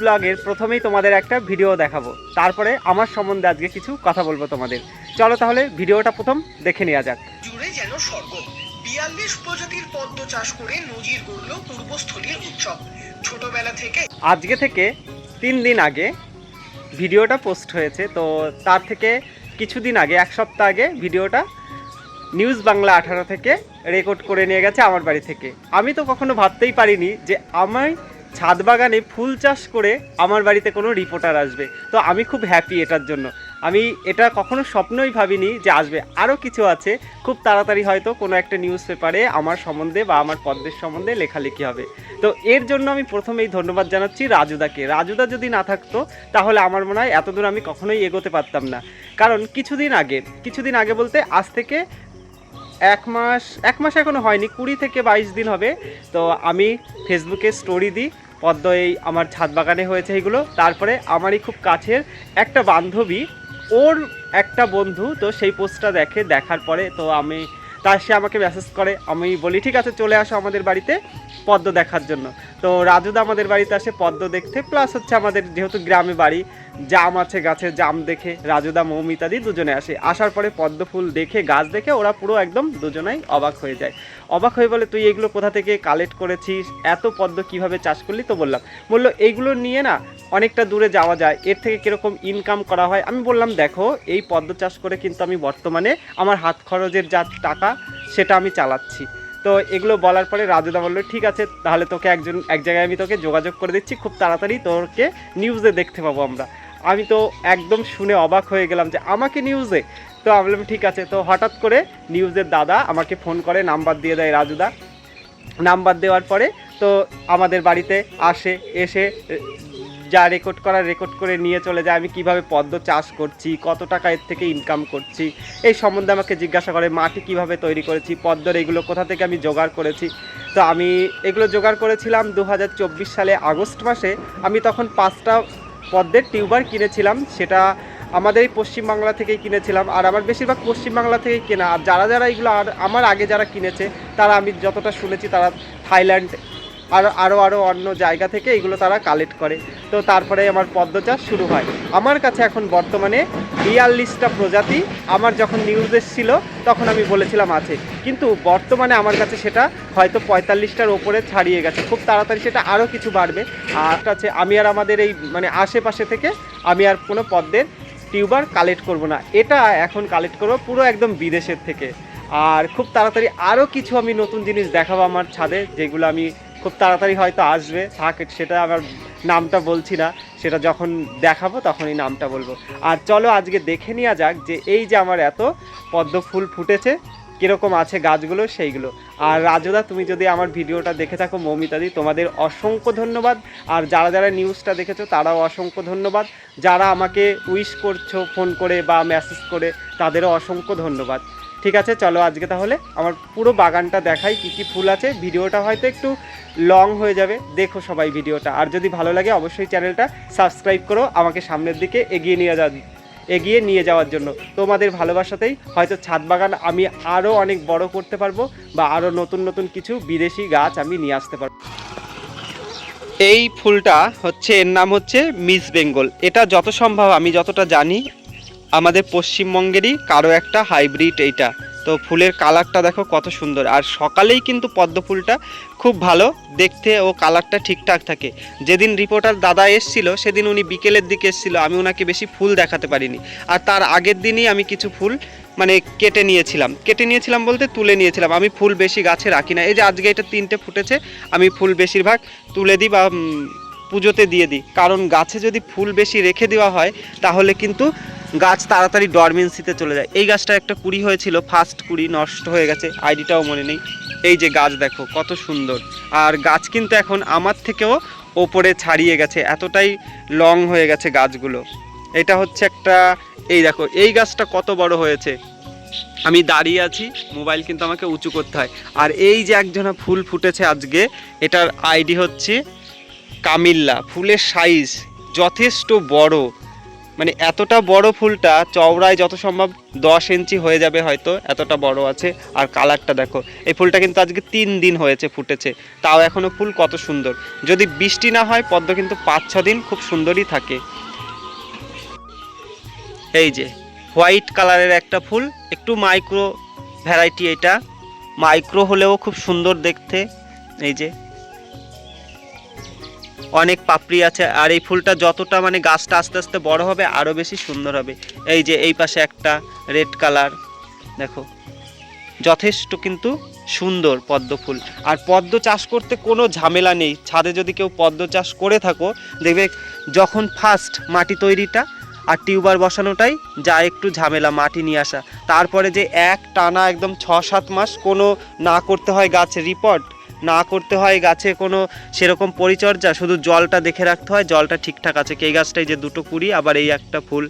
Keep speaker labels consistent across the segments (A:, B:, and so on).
A: ব্লগের প্রথমেই তোমাদের একটা ভিডিও দেখাবো। তারপরে আমার সম্বন্ধে আজকে কিছু কথা বলব তোমাদের। চলো তাহলে ভিডিওটা প্রথম দেখে নেওয়া যাক।
B: জুড়ে যেন স্বর্গ। বিয়াল্লিশ প্রজাতির পদ্ম চাষ করে নজির গড়ল পূর্বস্থলীর উৎসব। ছোটবেলা থেকে
A: আজকে থেকে তিন দিন আগে ভিডিওটা পোস্ট হয়েছে। তো তার থেকে কিছুদিন আগে এক সপ্তাহ আগে ভিডিওটা নিউজ বাংলা আঠারো থেকে রেকর্ড করে নিয়ে গেছে আমার বাড়ি থেকে। আমি তো কখনো ভাবতেই পারিনি যে আমায় ছাদ বাগানে ফুল চাষ করে আমার বাড়িতে কোনো রিপোর্টার আসবে। তো আমি খুব হ্যাপি এটার জন্য। আমি এটা কখনো স্বপ্নই ভাবিনি যে আসবে। আরও কিছু আছে, খুব তাড়াতাড়ি হয়তো কোনো একটা নিউজ পেপারে আমার সম্বন্ধে বা আমার পদ্মের সম্বন্ধে লেখালেখি হবে। তো এর জন্য আমি প্রথমেই ধন্যবাদ জানাচ্ছি রাজুদাকে। রাজুদা যদি না থাকতো, তাহলে আমার মনে হয় এতদূর আমি কখনোই এগোতে পারতাম না। কারণ কিছুদিন আগে কিছুদিন আগে বলতে আজ থেকে এক মাস এক মাস এখনও হয়নি, কুড়ি থেকে বাইশ দিন হবে। তো আমি ফেসবুকে স্টোরি দিই। পদ্ম এই আমার ছাদ বাগানে হয়েছে এইগুলো তারপরে আমারই খুব কাছের একটা বান্ধবী, ওর একটা বন্ধু, তো সেই পোস্টটা দেখে, দেখার পরে তো আমি তার সে আমাকে মেসেজ করে, আমি বলি, ঠিক আছে, চলে আসো আমাদের বাড়িতে পদ্ম দেখার জন্য। তো রাজুদা আমাদের বাড়িতে আসে পদ্ম দেখতে প্লাস হচ্ছে আমাদের যেহেতু গ্রামে বাড়ি, জাম আছে গাছে জাম দেখে রাজুদা মৌমিতাদি দুজনে আসে। আসার পরে পদ্ম ফুল দেখে, গাছ দেখে ওরা পুরো একদম দুজনেই অবাক হয়ে যায়। অবাক হয়ে বলে, তুই এগুলো কোথা থেকে কালেক্ট করেছিস? এত পদ্ম কীভাবে চাষ করলি? তো বললাম, বলল এইগুলো নিয়ে না অনেকটা দূরে যাওয়া যায়, এর থেকে কীরকম ইনকাম করা হয়? আমি বললাম, দেখো, এই পদ্ম চাষ করে কিন্তু আমি বর্তমানে আমার হাত খরচের যা টাকা, সেটা আমি চালাচ্ছি। তো এগুলো বলার পরে রাজুদা বলল, ঠিক আছে, তাহলে তোকে একজন, এক জায়গায় আমি তোকে যোগাযোগ করে দিচ্ছি, খুব তাড়াতাড়ি তোকে নিউজে দেখতে পাবো আমরা। আমি তো একদম শুনে অবাক হয়ে গেলাম যে, আমাকে নিউজে তো আমি বললাম, ঠিক আছে। তো হঠাৎ করে নিউজের দাদা আমাকে ফোন করে নাম্বার দিয়ে দেয় রাজুদা নাম্বার দেওয়ার পরে তো আমাদের বাড়িতে আসে, এসে যা রেকর্ড করা রেকর্ড করে নিয়ে চলে যায়, আমি কীভাবে পদ্ম চাষ করছি, কত টাকা এর থেকে ইনকাম করছি, এই সম্বন্ধে আমাকে জিজ্ঞাসা করে, মাটি কীভাবে তৈরি করেছি, পদ্মর এগুলো কোথা থেকে আমি জোগাড় করেছি। তো আমি এগুলো জোগাড় করেছিলাম দু হাজার চব্বিশ সালে আগস্ট মাসে, আমি তখন পাঁচটা পদ্মের টিউবার কিনেছিলাম, সেটা আমাদের এই পশ্চিমবাংলা থেকেই কিনেছিলাম, আর আমার বেশিরভাগ পশ্চিমবাংলা থেকেই কেনা, আর যারা যারা এগুলো, আর আমার আগে যারা কিনেছে, তারা আমি যতটা শুনেছি, তারা থাইল্যান্ড আর আরও আরও অন্য জায়গা থেকে এগুলো তারা কালেক্ট করে। তো তারপরে আমার পদ্ম চাষ শুরু হয়। আমার কাছে এখন বর্তমানে বিয়াল্লিশটা প্রজাতি আমার যখন নিউজ এসেছিল, তখন আমি বলেছিলাম আছে। কিন্তু বর্তমানে আমার কাছে সেটা হয়তো পঁয়তাল্লিশটার ওপরে ছাড়িয়ে গেছে। খুব তাড়াতাড়ি সেটা আরও কিছু বাড়বে। আর আছে আমি আর আমাদের এই মানে আশেপাশে থেকে আমি আর কোনো পদ্মের টিউবার কালেক্ট করব না। এটা এখন কালেক্ট করব পুরো একদম বিদেশের থেকে। আর খুব তাড়াতাড়ি আরও কিছু আমি নতুন জিনিস দেখাবো আমার ছাদে, যেগুলো আমি খুব তাড়াতাড়ি হয়তো আসবে, থাক, সেটা আমার নামটা বলছি না, সেটা যখন দেখাবো তখনই নামটা বলব। আর চলো আজকে দেখে নেওয়া যাক যে এই যে আমার এত পদ্ম ফুল ফুটেছে, কীরকম আছে গাছগুলো, সেইগুলো। আর রাজদা, তুমি যদি আমার ভিডিওটা দেখে থাকো, মৌমিতাদি, তোমাদের অসংখ্য ধন্যবাদ। আর যারা যারা নিউজটা দেখেছ, তারাও অসংখ্য ধন্যবাদ। যারা আমাকে উইশ করছ ফোন করে বা মেসেজ করে, তাদেরও অসংখ্য ধন্যবাদ। ঠিক আছে, চলো আজকে তাহলে আমার পুরো বাগানটা দেখাই কি কি ফুল আছে। ভিডিওটা হয়তো একটু লং হয়ে যাবে। দেখো সবাই ভিডিওটা। আর যদি ভালো লাগে, অবশ্যই চ্যানেলটা সাবস্ক্রাইব করো আমাকে সামনের দিকে এগিয়ে নিয়ে যা এগিয়ে নিয়ে যাওয়ার জন্য। তোমাদের ভালোবাসাতেই হয়তো ছাদ বাগান আমি আরও অনেক বড় করতে পারব বা আরও নতুন নতুন কিছু বিদেশি গাছ আমি নিয়ে আসতে পারব। এই ফুলটা হচ্ছে, এর নাম হচ্ছে মিস বেঙ্গল এটা যত সম্ভব আমি যতটা জানি আমাদের পশ্চিমবঙ্গেরই কারও একটা হাইব্রিড এইটা। তো ফুলের কালারটা দেখো কত সুন্দর। আর সকালেই কিন্তু পদ্ম ফুলটা খুব ভালো, দেখতে ও কালারটা ঠিকঠাক থাকে। যেদিন রিপোর্টার দাদা এসছিল, সেদিন উনি বিকেলের দিকে এসছিল, আমি ওনাকে বেশি ফুল দেখাতে পারিনি। আর তার আগের দিনই আমি কিছু ফুল মানে কেটে নিয়েছিলাম। কেটে নিয়েছিলাম বলতে তুলে নিয়েছিলাম। আমি ফুল বেশি গাছে রাখি না। এই যে আজকে এটা তিনটে ফুটেছে, আমি ফুল বেশিরভাগ তুলে দিই বা পুজোতে দিয়ে দিই। কারণ গাছে যদি ফুল বেশি রেখে দেওয়া হয়, তাহলে কিন্তু গাছ তাড়াতাড়ি ডরমেন্সিতে চলে যায়। এই গাছটা একটা কুড়ি হয়েছিল ফার্স্ট কুড়ি নষ্ট হয়ে গেছে আইডিটাও মনে নেই। এই যে গাছ দেখো, কত সুন্দর। আর গাছ কিন্তু এখন আমার থেকেও ওপরে ছাড়িয়ে গেছে, এতটাই লং হয়ে গেছে গাছগুলো। এটা হচ্ছে একটা, এই দেখো, এই গাছটা কত বড় হয়েছে। আমি দাঁড়িয়ে আছি মোবাইল কিন্তু আমাকে উঁচু করতে হয়। আর এই যে একজনা ফুল ফুটেছে আজকে, এটার আইডি হচ্ছে কামিল্লা, ফুলের সাইজ যথেষ্ট বড়। মানে এতটা বড় ফুলটা চওড়ায় যত সম্ভব দশ ইঞ্চি হয়ে যাবে হয়তো, এতটা বড় আছে। আর কালারটা দেখো, এই ফুলটা কিন্তু আজকে তিন দিন হয়েছে ফুটেছে, তাও এখনও ফুল কত সুন্দর। যদি বৃষ্টি না হয়, পদ্ম কিন্তু পাঁচ ছ দিন খুব সুন্দরই থাকে। এই যে, হোয়াইট কালারের একটা ফুল, একটু মাইক্রো ভ্যারাইটি এটা। মাইক্রো হলেও খুব সুন্দর দেখতে। এই যে অনেক পাপড়ি আছে, আর এই ফুলটা যতটা মানে গাছটা আস্তে আস্তে বড় হবে আরও বেশি সুন্দর হবে। এই যে এই পাশে একটা রেড কালার, দেখো। যথেষ্ট কিন্তু সুন্দর পদ্ম ফুল। আর পদ্ম চাষ করতে কোনো ঝামেলা নেই। ছাদে যদি কেউ পদ্ম চাষ করে থাকো, দেখবে যখন ফার্স্ট মাটি তৈরিটা আর টিউবার বসানোটাই যা একটু ঝামেলা মাটি নিয়ে আসা। তারপরে যে এক টানা একদম ছ সাত মাস কোনো না করতে হয় গাছে রিপোর্ট না করতে হয়, গাছে কোনো সেরকম পরিচর্যা, শুধু জলটা দেখে রাখতে হয়, জলটা ঠিকঠাক আছে। এই গাছটাই যে দুটো কুড়ি, আবার এই একটা ফুল,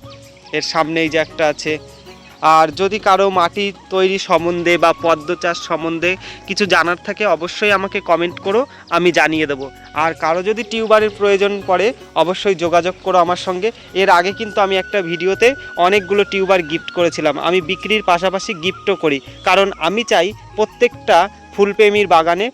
A: এর সামনেই যে একটা আছে। আর যদি কারও মাটি তৈরি সম্বন্ধে বা পদ্ম চাষ সম্বন্ধে কিছু জানার থাকে, অবশ্যই আমাকে কমেন্ট করো, আমি জানিয়ে দেবো। আর কারও যদি টিউবারের প্রয়োজন পড়ে, অবশ্যই যোগাযোগ করো আমার সঙ্গে। এর আগে কিন্তু আমি একটা ভিডিওতে অনেকগুলো টিউবার গিফট করেছিলাম। আমি বিক্রির পাশাপাশি গিফটও করি। কারণ আমি চাই প্রত্যেকটা ফুলপ্রেমীর বাগানে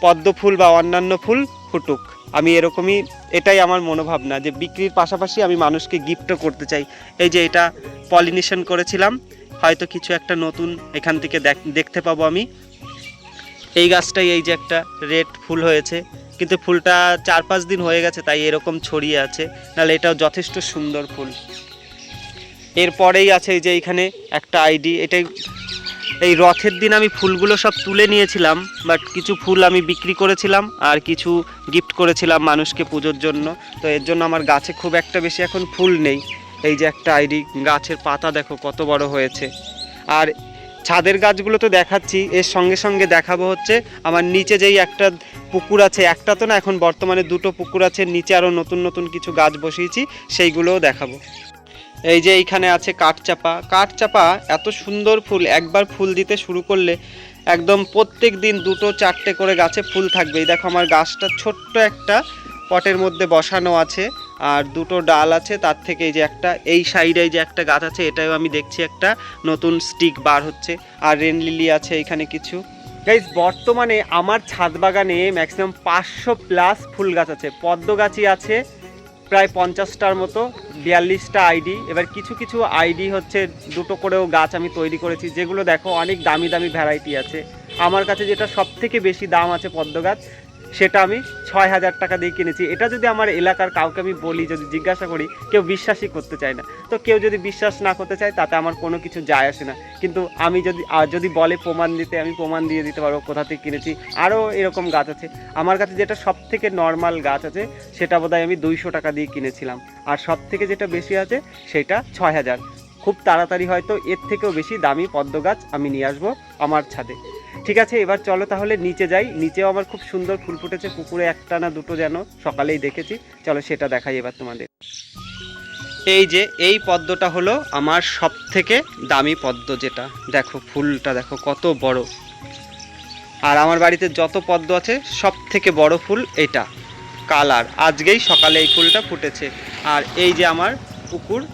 A: পদ্ম ফুল বা অন্যান্য ফুল ফুটুক। আমি এরকমই, এটাই আমার মনোভাবনা যে বিক্রির পাশাপাশি আমি মানুষকে গিফটও করতে চাই। এই যে এটা পলিনেশন করেছিলাম, হয়তো কিছু একটা নতুন এখান থেকে দেখ- দেখতে পাবো আমি। এই গাছটাই এই যে একটা রেড ফুল হয়েছে, কিন্তু ফুলটা চার পাঁচ দিন হয়ে গেছে, তাই এরকম ছড়িয়ে আছে। নাহলে এটাও যথেষ্ট সুন্দর ফুল। এরপরেই আছে এই যে এইখানে একটা আইডি এটাই এই রথের দিন আমি ফুলগুলো সব তুলে নিয়েছিলাম বাট কিছু ফুল আমি বিক্রি করেছিলাম আর কিছু গিফট করেছিলাম মানুষকে পুজোর জন্য। তো এর জন্য আমার গাছে খুব একটা বেশি এখন ফুল নেই। এই যে একটা আইডি গাছের পাতা দেখো কত বড় হয়েছে। আর ছাদের গাছগুলো তো দেখাচ্ছি, এর সঙ্গে সঙ্গে দেখাবো হচ্ছে আমার নিচে যেই একটা পুকুর আছে, একটা তো না এখন বর্তমানে দুটো পুকুর আছে, নিচে আরও নতুন নতুন কিছু গাছ বসিয়েছি, সেইগুলোও দেখাবো। এই যে এইখানে আছে কাঠচাপা। কাঠচাপা এত সুন্দর ফুল, একবার ফুল দিতে শুরু করলে একদম প্রত্যেক দিন দুটো চারটে করে গাছে ফুল থাকবে। এই দেখো আমার গাছটা ছোট্ট একটা পটের মধ্যে বসানো আছে, আর দুটো ডাল আছে, তার থেকে এই যে একটা, এই সাইডে যে একটা গাছ আছে, এটাও আমি দেখছি একটা নতুন স্টিক বার হচ্ছে, আর রেন লিলি আছে এখানে কিছু। গাইজ বর্তমানে আমার ছাদ বাগানে ম্যাক্সিমাম পাঁচশো প্লাস ফুল গাছ আছে, পদ্ম গাছই আছে প্রায় পঞ্চাশটার মতো, বিয়াল্লিশটা আইডি। এবার কিছু কিছু আইডি হচ্ছে, দুটো করেও গাছ আমি তৈরি করেছি। যেগুলো দেখো, অনেক দামি দামি ভ্যারাইটি আছে। আমার কাছে যেটা সব থেকে বেশি দাম আছে পদ্ম গাছ সেটা আমি ছয় হাজার টাকা দিয়ে কিনেছি। এটা যদি আমার এলাকার কাউকে আমি বলি, যদি জিজ্ঞাসা করি, কেউ বিশ্বাসই করতে চায় না। তো কেউ যদি বিশ্বাস না করতে চায়, তাতে আমার কোনো কিছু যায় আসে না। কিন্তু আমি যদি আর যদি বলে প্রমাণ দিতে, আমি প্রমাণ দিয়ে দিতে পারব কোথা থেকে কিনেছি। আরও এরকম গাছ আছে। আমার কাছে যেটা সব থেকে নর্মাল গাছ আছে, সেটা বোধহয় আমি দুইশো টাকা দিয়ে কিনেছিলাম। আর সব থেকে যেটা বেশি আছে, সেটা ছয় হাজার। খুব তাড়াতাড়ি হয়তো এর থেকেও বেশি দামি পদ্ম গাছ আমি নিয়ে আসব আমার ছাদে। ঠিক আছে, এবার চলো তাহলে নিচে যাই। নিচেও আমার খুব সুন্দর ফুল ফুটেছে, পুকুরে একটা না দুটো যেন সকালেই দেখেছি। চলো সেটা দেখাই এবার তোমাদের। এই যে, এই পদ্মটা হলো আমার সব থেকে দামি পদ্ম যেটা। দেখো, ফুলটা দেখো, কত বড়। আর আমার বাড়িতে যত পদ্ম আছে সব থেকে বড় ফুল এটা, কালার। আজকেই সকালে এই ফুলটা ফুটেছে। আর এই যে আমার পুকুর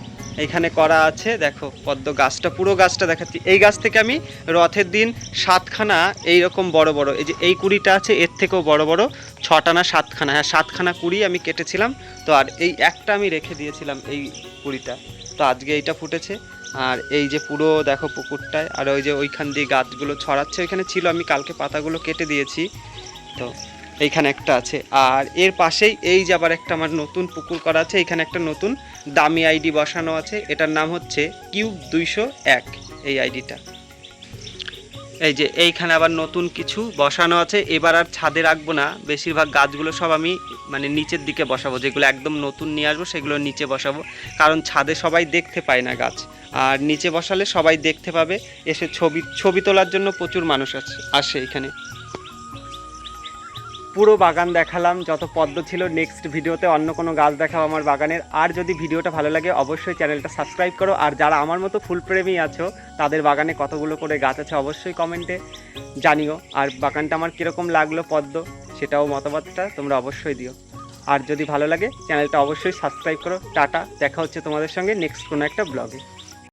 A: এখানে করা আছে, দেখো পদ্ম গাছটা, পুরো গাছটা দেখাচ্ছি। এই গাছ থেকে আমি রথের দিন সাতখানা এই রকম বড় বড়, এই যে এই কুড়িটা আছে, এর থেকেও বড় বড় ছটা না সাতখানা। হ্যাঁ সাতখানা কুড়ি আমি কেটেছিলাম, তো আর এই একটা আমি রেখে দিয়েছিলাম এই কুড়িটা। তো আজকে এইটা ফুটেছে, আর এই যে পুরো দেখো পুকুরটায়, আর ওই যে ওইখান দিয়ে গাছগুলো ছড়াচ্ছে, ওইখানে ছিল, আমি কালকে পাতাগুলো কেটে দিয়েছি। তো এইখানে একটা আছে। আর এর পাশেই এই যে আবার একটা আমার নতুন পুকুর করা আছে এখানে একটা নতুন দামি আইডি বসানো আছে। এটার নাম হচ্ছে কিউব দুইশো এক, এই আইডিটা। এই যে এইখানে আবার নতুন কিছু বসানো আছে। এবার আর ছাদে রাখব না। বেশিরভাগ গাছগুলো সব আমি মানে নিচের দিকে বসাবো। যেগুলো একদম নতুন নিয়ে আসব, সেগুলো নিচে বসাবো। কারণ ছাদে সবাই দেখতে পায় না গাছ। আর নিচে বসালে সবাই দেখতে পাবে। এসে ছবি ছবি তোলার জন্য প্রচুর মানুষ আছে আসে এখানে। পুরো বাগান দেখালাম, যত পদ্ম ছিল নেক্সট ভিডিওতে অন্য কোনো গাছ দেখাও আমার বাগানের। আর যদি ভিডিওটা ভালো লাগে, অবশ্যই চ্যানেলটা সাবস্ক্রাইব করো। আর যারা আমার মতো ফুলপ্রেমী আছো, তাদের বাগানে কতগুলো করে গাছ আছে অবশ্যই কমেন্টে জানিও। আর বাগানটা আমার কীরকম লাগল পদ্ম, সেটাও মতামতটা তোমরা অবশ্যই দিও। আর যদি ভালো লাগে, চ্যানেলটা অবশ্যই সাবস্ক্রাইব করো। টাটা, দেখা হচ্ছে তোমাদের সঙ্গে নেক্সট কোনো একটা ব্লগে